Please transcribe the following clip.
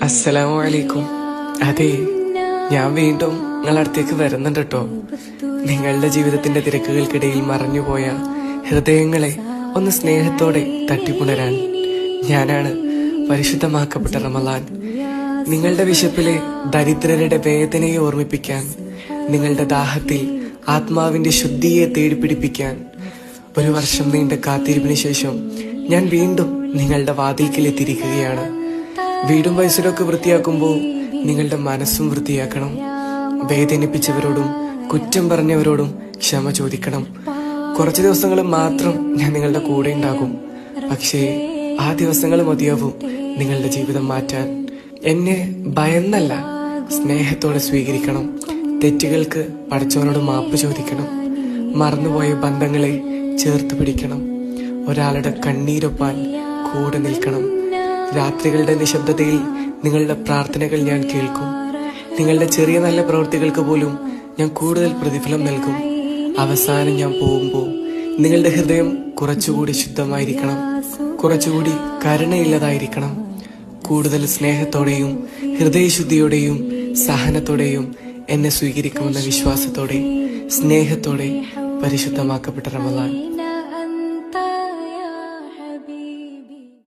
അസ്സലാമു അലൈക്കും. അതെ ഞാൻ വീണ്ടും നിങ്ങളടുത്തേക്ക് വരുന്നുണ്ട് കേട്ടോ. നിങ്ങളുടെ ജീവിതത്തിന്റെ തിരക്കുകൾക്കിടയിൽ മറഞ്ഞുപോയ ഹൃദയങ്ങളെ ഒന്ന് സ്നേഹത്തോടെ തട്ടിപ്പുണരാൻ ഞാനാണ് പരിശുദ്ധമാക്കപ്പെട്ട റമലാൻ നിങ്ങളുടെ വിശപ്പിലെ ദരിദ്രരുടെ വേദനയെ ഓർമ്മിപ്പിക്കാൻ നിങ്ങളുടെ ദാഹത്തിൽ ആത്മാവിന്റെ ശുദ്ധിയെ തേടിപ്പിടിപ്പിക്കാൻ ഒരു വർഷം നീണ്ട കാത്തിരിപ്പിന് ശേഷം ഞാൻ വീണ്ടും നിങ്ങളുടെ വാതിൽക്കിലെത്തിയിരിക്കുകയാണ് വീടും വയസ്സിലൊക്കെ വൃത്തിയാക്കുമ്പോൾ നിങ്ങളുടെ മനസ്സും വൃത്തിയാക്കണം. വേദനിപ്പിച്ചവരോടും കുറ്റം പറഞ്ഞവരോടും ക്ഷമ ചോദിക്കണം. കുറച്ച് ദിവസങ്ങൾ മാത്രം ഞാൻ നിങ്ങളുടെ കൂടെ ഉണ്ടാകും. പക്ഷേ ആ ദിവസങ്ങൾ മതിയാവും നിങ്ങളുടെ ജീവിതം മാറ്റാൻ. എന്നെ ഭയന്നല്ല സ്നേഹത്തോടെ സ്വീകരിക്കണം. തെറ്റുകൾക്ക് പഠിച്ചവനോട് മാപ്പ് ചോദിക്കണം. മറന്നുപോയ ബന്ധങ്ങളെ ചേർത്ത് പിടിക്കണം. ഒരാളുടെ കണ്ണീരൊപ്പാൻ കൂടെ നിൽക്കണം. രാത്രികളുടെ നിശബ്ദതയിൽ നിങ്ങളുടെ പ്രാർത്ഥനകൾ ഞാൻ കേൾക്കും. നിങ്ങളുടെ ചെറിയ നല്ല പ്രവൃത്തികൾക്ക് പോലും ഞാൻ കൂടുതൽ പ്രതിഫലം നൽകും. അവസാനം ഞാൻ പോകുമ്പോൾ നിങ്ങളുടെ ഹൃദയം കുറച്ചുകൂടി ശുദ്ധമായിരിക്കണം. കുറച്ചുകൂടി കരുണയില്ലതായിരിക്കണം. കൂടുതൽ സ്നേഹത്തോടെയും ഹൃദയശുദ്ധിയോടെയും സഹനത്തോടെയും എന്നെ സ്വീകരിക്കുമെന്ന വിശ്വാസത്തോടെ സ്നേഹത്തോടെ പരിശുദ്ധമാക്കപ്പെട്ട റമദാൻ.